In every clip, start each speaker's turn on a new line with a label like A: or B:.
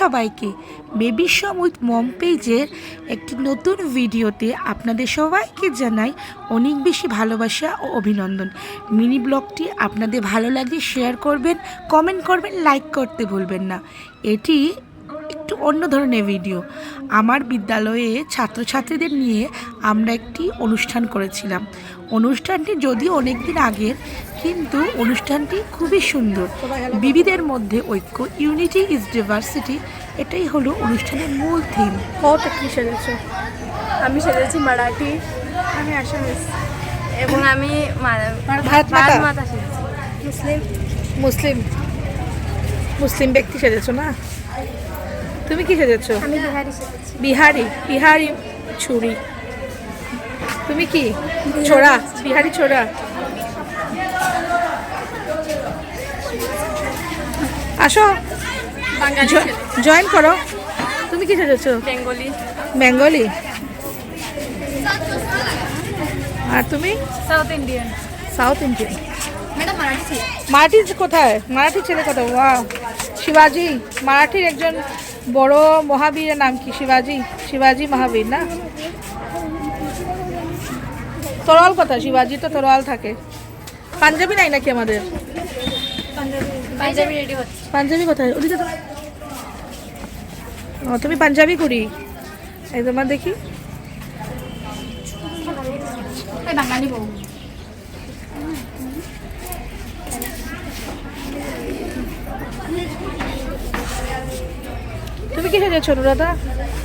A: সবাইকে বেবি সম উইথ মম পেজের একটি নতুন ভিডিওতে আপনাদের সবাইকে জানাই অনেক বেশি ভালোবাসা ও অভিনন্দন। মিনি ব্লগটি আপনাদের ভালো লাগে শেয়ার করবেন কমেন্ট করবেন লাইক করতে ভুলবেন না। এটি একটু অন্য ধরনের ভিডিও আমার বিদ্যালয়ে ছাত্রছাত্রীদের নিয়ে আমরা একটি অনুষ্ঠান করেছিলাম। অনুষ্ঠানটি যদিও অনেক দিন আগের কিন্তু অনুষ্ঠানটি খুবই সুন্দর। বিবিধের মধ্যে ঐক্য ইউনিটি ইজ ডিভার্সিটি এটাই হলো অনুষ্ঠানের মূল থিম
B: কত কি সেজেছো? আমি সেজেছি মারাঠি। আমি আসামিস এবং আমি
A: ভারত মাতা।
B: ভারত মুসলিম
A: মুসলিম। মুসলিম ব্যক্তি সেজেছো না? তুমি কি সেজেছো?
B: আমি বিহারি সেজেছি।
A: বিহারি? বিহারি ছুরি। তুমি কি? ছোড়া? বিহারি ছোড়া? আসো।
B: বাঙালি
A: জয়েন করো। তুমি কি সেজেছো?
B: বেঙ্গলি।
A: বেঙ্গলি। আর তুমি?
B: South Indian.
A: South Indian.
B: Madam Marathi
A: Marathi কোথায়? মারাঠি ছেলে কোথায়? ওয়া শিবাজি মারাঠির একজন বড় মহাবীরের নাম কি? শিবাজি? শিবাজি মহাবীর না? তরোয়াল কোথায় শিবাজি তো তরোয়াল থাকে। পাঞ্জাবি নাই নাকি আমাদের?
B: পাঞ্জাবি
A: কোথায়? ওদিকে ও তুমি পাঞ্জাবি করি এই তোমার দেখি।
B: বাঙালি বউ।
A: তুমি কি সেজেছো নুরাদা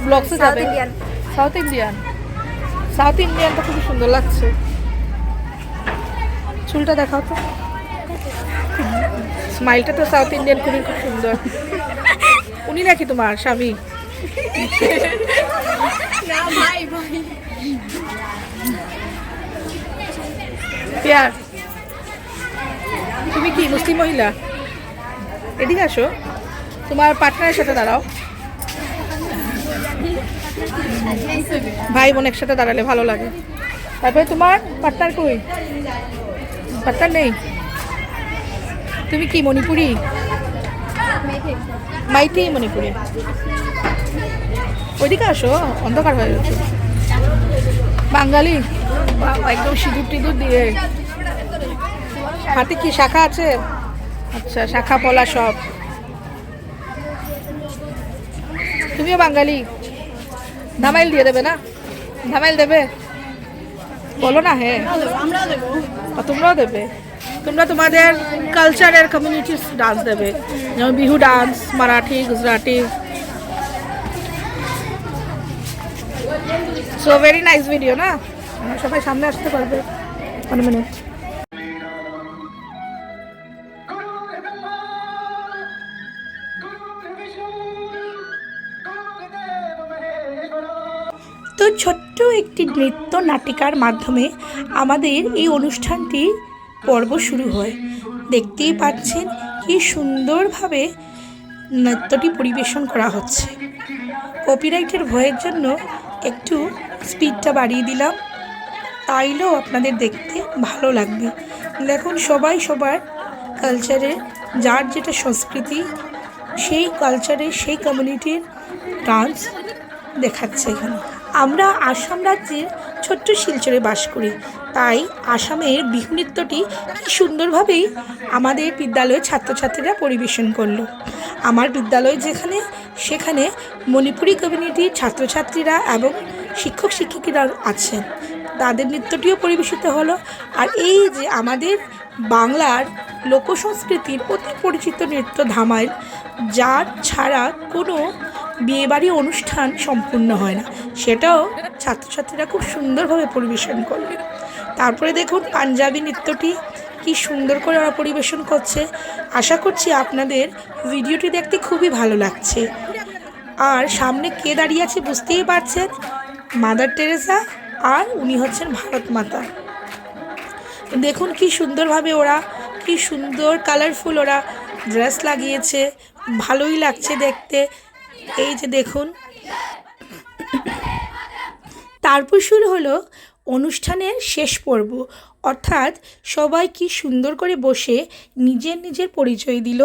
A: ব্লগসে যাবে।
B: ইন্ডিয়ান
A: সাউথ ইন্ডিয়ান সাউথ ইন্ডিয়ানটা খুবই সুন্দর লাগছে। চুলটা দেখাও তো। স্মাইলটা তো সাউথ ইন্ডিয়ান খুবই খুব সুন্দর। উনি নাকি তোমার স্বামী?
B: ভাই
A: তুমি কি মুসলিম মহিলা? এদিকে আসো। তোমার পার্টনারের সাথে দাঁড়াও। ভাই বোন একসাথে দাঁড়ালে ভালো লাগে। তারপরে তোমার পার্টনার কই? পার্টনার নেই? তুমি কি, মণিপুরি? মাইতি মণিপুরি। ওইদিকে আসো, অন্ধকার হয়ে গেছে। বাঙালি? একদম সিঁদুর টিঁদুর দিয়ে। হাতে কি শাখা আছে? আচ্ছা শাখা, পলা সব। তুমিও বাঙালি? ধামাইল দিয়ে দেবে না? ধামাইল দেবে? বলো না হ্যাঁ তোমরাও দেবে। তোমরা তোমাদের কালচারের কমিউনিটির ডান্স দেবে। যেমন Bihu dance Marathi Gujarati. So very nice video না? সবাই সামনে আসতে পারবে। ওয়ান মিনিট তো ছোট্ট একটি নৃত্য নাটিকার মাধ্যমে আমাদের এই অনুষ্ঠানটি পর্ব শুরু হয়। দেখতেই পাচ্ছেন কি সুন্দরভাবে নৃত্যটি পরিবেশন করা হচ্ছে। কপিরাইটের ভয়ের জন্য একটু স্পিডটা বাড়িয়ে দিলাম। তাইলেও আপনাদের দেখতে ভালো লাগবে। দেখুন, সবাই সবার কালচারে, যার যেটা সংস্কৃতি, সেই কালচারে, সেই কমিউনিটির ডান্স দেখাচ্ছে এখানে। আমরা আসাম রাজ্যের ছোট্ট শিলচরে বাস করি। তাই আসামের বিহু নৃত্যটি কি সুন্দরভাবেই আমাদের বিদ্যালয়ের ছাত্রছাত্রীরা পরিবেশন করল। আমার বিদ্যালয় যেখানে, সেখানে মণিপুরি কমিউনিটির ছাত্রছাত্রীরা এবং শিক্ষক শিক্ষিকারা আছেন। তাদের নৃত্যটিও পরিবেশিত হলো। আর এই যে আমাদের বাংলার লোকসংস্কৃতির অতি পরিচিত নৃত্য ধামাইল যার ছাড়া কোনো বিয়েবাড়ি অনুষ্ঠান সম্পূর্ণ হয় না। সেটাও ছাত্রছাত্রীরা খুব সুন্দরভাবে পরিবেশন করবে তারপরে দেখুন পাঞ্জাবি নৃত্যটি কি সুন্দর করে ওরা পরিবেশন করছে। আশা করছি আপনাদের ভিডিওটি দেখতে খুবই ভালো লাগছে। আর সামনে কে দাঁড়িয়ে আছে বুঝতেই পারছেন? মাদার টেরেসা আর উনি হচ্ছেন ভারত মাতা। দেখুন কি সুন্দরভাবে ওরা, কি সুন্দর কালারফুল ওরা ড্রেস লাগিয়েছে। ভালোই লাগছে দেখতে। এই যে দেখুন তারপর শুরু হলো অনুষ্ঠানের শেষ পর্ব। অর্থাৎ সবাই কি সুন্দর করে বসে নিজের নিজের পরিচয় দিল।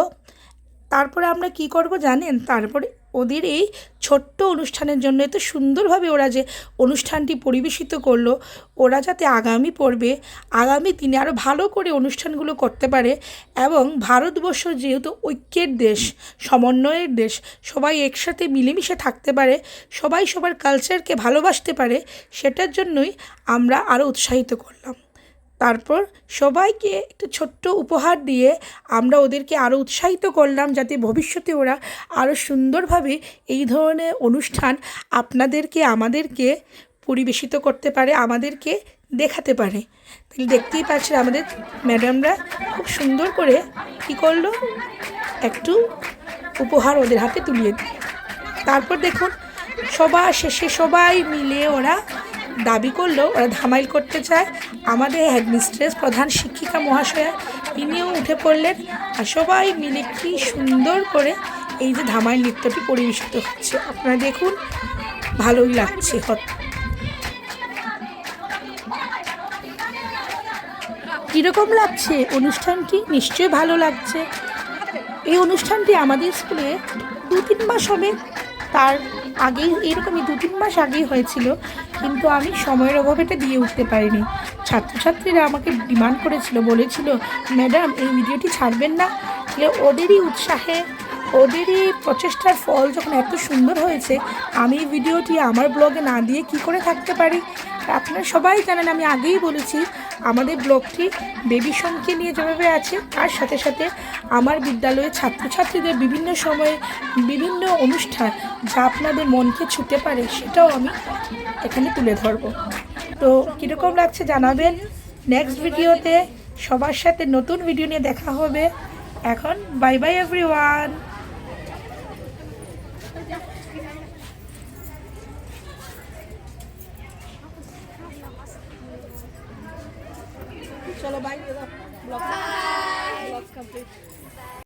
A: তারপরে আমরা কি করব জানেন? তারপরে ওদের এই ছোট্ট অনুষ্ঠানের জন্য এত সুন্দরভাবে ওরা যে অনুষ্ঠানটি পরিবেশিত করল, ওরা যাতে আগামী পর্বে, আগামী দিনে আরও ভালো করে অনুষ্ঠানগুলো করতে পারে এবং ভারতবর্ষ যেহেতু ঐক্যের দেশ, সমন্বয়ের দেশ, সবাই একসাথে মিলেমিশে থাকতে পারে, সবাই সবার কালচারকে ভালোবাসতে পারে, সেটার জন্যই আমরা আরও উৎসাহিত করলাম। তারপর সবাইকে একটা ছোট্ট উপহার দিয়ে আমরা ওদেরকে আরও উৎসাহিত করলাম যাতে ভবিষ্যতে ওরা আরও সুন্দরভাবে এই ধরনের অনুষ্ঠান আপনাদেরকে, আমাদেরকে পরিবেশিত করতে পারে, আমাদেরকে দেখাতে পারে। তাহলে দেখতেই পাচ্ছেন আমাদের ম্যাডামরা খুব সুন্দর করে কী করল? একটু উপহার ওদের হাতে তুলিয়ে দিল। তারপর দেখুন, সবার শেষে সবাই মিলে ওরা দাবি করলেও ওরা ধামাইল করতে চায়। আমাদের হেডমিস্ট্রেস প্রধান শিক্ষিকা মহাশয়া, তিনিও উঠে পড়লেন আর সবাই মিলে কি সুন্দর করে এই যে ধামাইল নৃত্যটি পরিবেশিত হচ্ছে। আপনারা দেখুন, ভালোই লাগছে। কীরকম লাগছে অনুষ্ঠানটি? নিশ্চয়ই ভালো লাগছে। এই অনুষ্ঠানটি আমাদের স্কুলে দু তিন মাস হবে। তার আগেই, এরকমই দু তিন মাস আগেই হয়েছিল, কিন্তু আমি সময়ের অভাবে এটা দিয়ে উঠতে পারিনি। ছাত্রছাত্রীরা আমাকে ডিমান্ড করেছিল, বলেছিল, ম্যাডাম, এই ভিডিওটি ছাড়বেন না। ওদেরই উৎসাহে ওদেরই প্রচেষ্টার ফল যখন এত সুন্দর হয়েছে, আমি ভিডিওটি আমার ব্লগে না দিয়ে কি করে থাকতে পারি? আপনারা সবাই জানেন, আমি আগেই বলেছি, আমাদের ব্লগটি বেবি সঙ্গকে নিয়ে যেভাবে আছে, তার সাথে সাথে আমার বিদ্যালয়ের ছাত্রছাত্রীদের বিভিন্ন সময়ে বিভিন্ন অনুষ্ঠান যা আপনাদের মনকে ছুটে পারে, সেটাও আমি এখানে তুলে ধরবো। তো কীরকম লাগছে জানাবেন? নেক্সট ভিডিওতে সবার সাথে নতুন ভিডিও নিয়ে দেখা হবে। এখন বাই বাই এভরিওয়ান